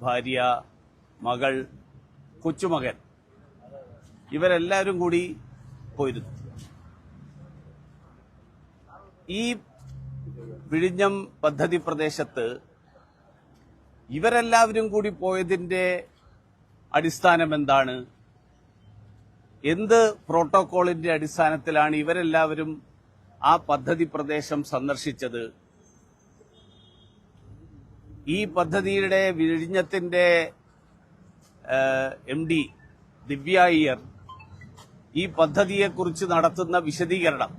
ഭാര്യ മകൾ കൊച്ചുമകൻ. ഇവരെല്ലാവരും കൂടി പോയിരുന്നു. ഈ വിഴിഞ്ഞം പദ്ധതി പ്രദേശത്ത് ഇവരെല്ലാവരും കൂടി പോയതിന്റെ അടിസ്ഥാനം എന്താണ്? എന്ത് പ്രോട്ടോകോളിന്റെ അടിസ്ഥാനത്തിലാണ് ഇവരെല്ലാവരും ആ പദ്ധതി പ്രദേശം സന്ദർശിച്ചത്? ഈ പദ്ധതിയുടെ വിഴിഞ്ഞത്തിന്റെ എം ഡി ദിവ്യ അയ്യർ ഈ പദ്ധതിയെക്കുറിച്ച് നടത്തുന്ന വിശദീകരണം.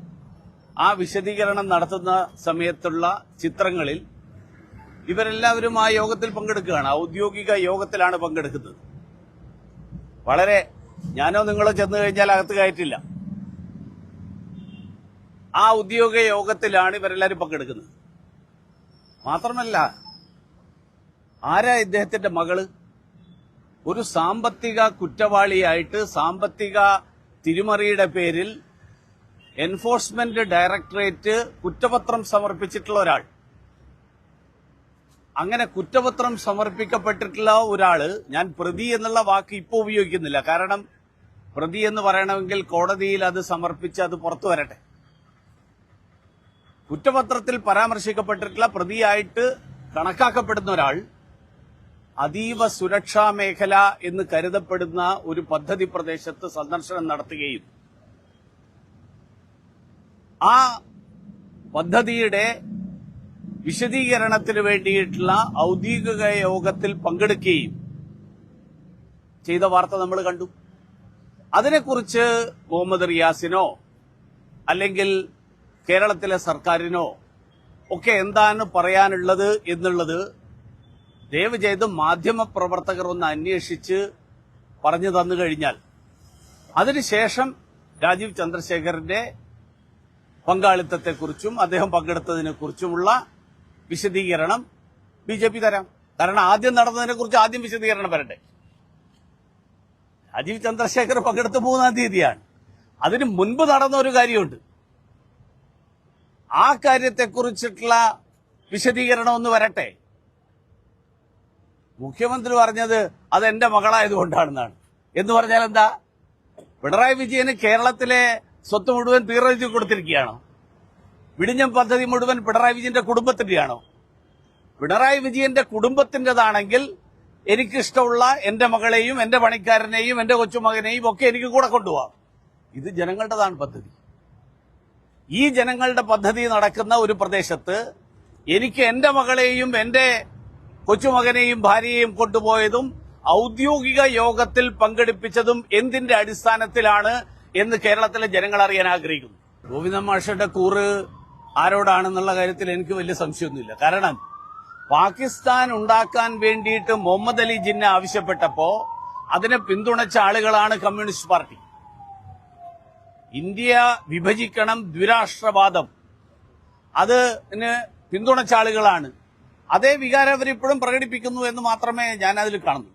ആ വിശദീകരണം നടത്തുന്ന സമയത്തുള്ള ചിത്രങ്ങളിൽ ഇവരെല്ലാവരും ആ യോഗത്തിൽ പങ്കെടുക്കുകയാണ്. ഔദ്യോഗിക യോഗത്തിലാണ് പങ്കെടുക്കുന്നത്. വളരെ ഞാനോ നിങ്ങളോ ചെന്നു കഴിഞ്ഞാൽ അകത്ത് കയറ്റില്ല. ആ ഔദ്യോഗിക യോഗത്തിലാണ് ഇവരെല്ലാവരും പങ്കെടുക്കുന്നത്. മാത്രമല്ല ആരാ ഇദ്ദേഹത്തിന്റെ മകൾ? ഒരു സാമ്പത്തിക കുറ്റവാളിയായിട്ട് സാമ്പത്തിക തിരിമറിയുടെ പേരിൽ എൻഫോഴ്സ്മെന്റ് ഡയറക്ടറേറ്റ് കുറ്റപത്രം സമർപ്പിച്ചിട്ടുള്ള ഒരാൾ. അങ്ങനെ കുറ്റപത്രം സമർപ്പിക്കപ്പെട്ടിട്ടുള്ള ഒരാൾ ഞാൻ പ്രതി എന്നുള്ള വാക്ക് ഇപ്പോൾ ഉപയോഗിക്കുന്നില്ല. കാരണം പ്രതി എന്ന് പറയണമെങ്കിൽ കോടതിയിൽ അത് സമർപ്പിച്ച് അത് പുറത്തു വരട്ടെ. കുറ്റപത്രത്തിൽ പരാമർശിക്കപ്പെട്ടിട്ടുള്ള പ്രതിയായിട്ട് കണക്കാക്കപ്പെടുന്ന ഒരാൾ അതീവ സുരക്ഷാ മേഖല എന്ന് കരുതപ്പെടുന്ന ഒരു പദ്ധതി പ്രദേശത്ത് സന്ദർശനം നടത്തുകയും ആ പദ്ധതിയുടെ വിശദീകരണത്തിന് വേണ്ടിയിട്ടുള്ള ഔദ്യോഗിക യോഗത്തിൽ പങ്കെടുക്കുകയും ചെയ്ത വാർത്ത നമ്മൾ കണ്ടു. അതിനെക്കുറിച്ച് മുഹമ്മദ് റിയാസിനോ അല്ലെങ്കിൽ കേരളത്തിലെ സർക്കാരിനോ ഒക്കെ എന്താണ് പറയാനുള്ളത് എന്നുള്ളത് ദയവ് ചെയ്ത് മാധ്യമ പ്രവർത്തകർ ഒന്ന് അന്വേഷിച്ച് പറഞ്ഞു തന്നു കഴിഞ്ഞാൽ അതിനുശേഷം രാജീവ് ചന്ദ്രശേഖരന്റെ പങ്കാളിത്തത്തെക്കുറിച്ചും അദ്ദേഹം പങ്കെടുത്തതിനെക്കുറിച്ചുമുള്ള വിശദീകരണം ബി ജെ പി തരാം. കാരണം ആദ്യം നടന്നതിനെക്കുറിച്ച് ആദ്യം വിശദീകരണം വരട്ടെ. രാജീവ് ചന്ദ്രശേഖർ പങ്കെടുത്ത മൂന്നാം തീയതിയാണ്. അതിന് മുൻപ് നടന്ന ഒരു കാര്യമുണ്ട്. ആ കാര്യത്തെക്കുറിച്ചിട്ടുള്ള വിശദീകരണം ഒന്ന് വരട്ടെ. മുഖ്യമന്ത്രി പറഞ്ഞത് അത് എന്റെ മകളായതുകൊണ്ടാണെന്നാണ്. എന്ന് പറഞ്ഞാൽ എന്താ? പിണറായി വിജയന് കേരളത്തിലെ സ്വത്ത് മുഴുവൻ തീർച്ചയായും കൊടുത്തിരിക്കുകയാണോ? വിഴിഞ്ഞം പദ്ധതി മുഴുവൻ പിണറായി വിജയന്റെ കുടുംബത്തിന്റെയാണോ? പിണറായി വിജയന്റെ കുടുംബത്തിന്റേതാണെങ്കിൽ എനിക്കിഷ്ടമുള്ള എന്റെ മകളെയും എന്റെ പണിക്കാരനെയും എന്റെ കൊച്ചുമകനെയും ഒക്കെ എനിക്ക് കൂടെ കൊണ്ടുപോകാം ഇത് ജനങ്ങളുടേതാണ് പദ്ധതി. ഈ ജനങ്ങളുടെ പദ്ധതി നടക്കുന്ന ഒരു പ്രദേശത്ത് എനിക്ക് എന്റെ മകളെയും എന്റെ കൊച്ചുമകനെയും ഭാര്യയെയും കൊണ്ടുപോയതും ഔദ്യോഗിക യോഗത്തിൽ പങ്കെടുപ്പിച്ചതും എന്തിന്റെ അടിസ്ഥാനത്തിലാണ് എന്ന് കേരളത്തിലെ ജനങ്ങൾ അറിയാൻ ആഗ്രഹിക്കുന്നു. ഗോവിന്ദ മാഷയുടെ കൂറ് ആരോടാണെന്നുള്ള കാര്യത്തിൽ എനിക്ക് വലിയ സംശയമൊന്നുമില്ല. കാരണം പാകിസ്ഥാൻ ഉണ്ടാക്കാൻ വേണ്ടിയിട്ട് മുഹമ്മദ് അലി ജിന്ന ആവശ്യപ്പെട്ടപ്പോ അതിനെ പിന്തുണച്ച ആളുകളാണ് കമ്മ്യൂണിസ്റ്റ് പാർട്ടി. ഇന്ത്യ വിഭജിക്കണം ദ്വിരാഷ്ട്രവാദം. അതിന് പിന്തുണച്ച ആളുകളാണ്. അതേ വികാരം അവരിപ്പോഴും പ്രകടിപ്പിക്കുന്നു എന്ന് മാത്രമേ ഞാൻ അതിൽ കാണുന്നു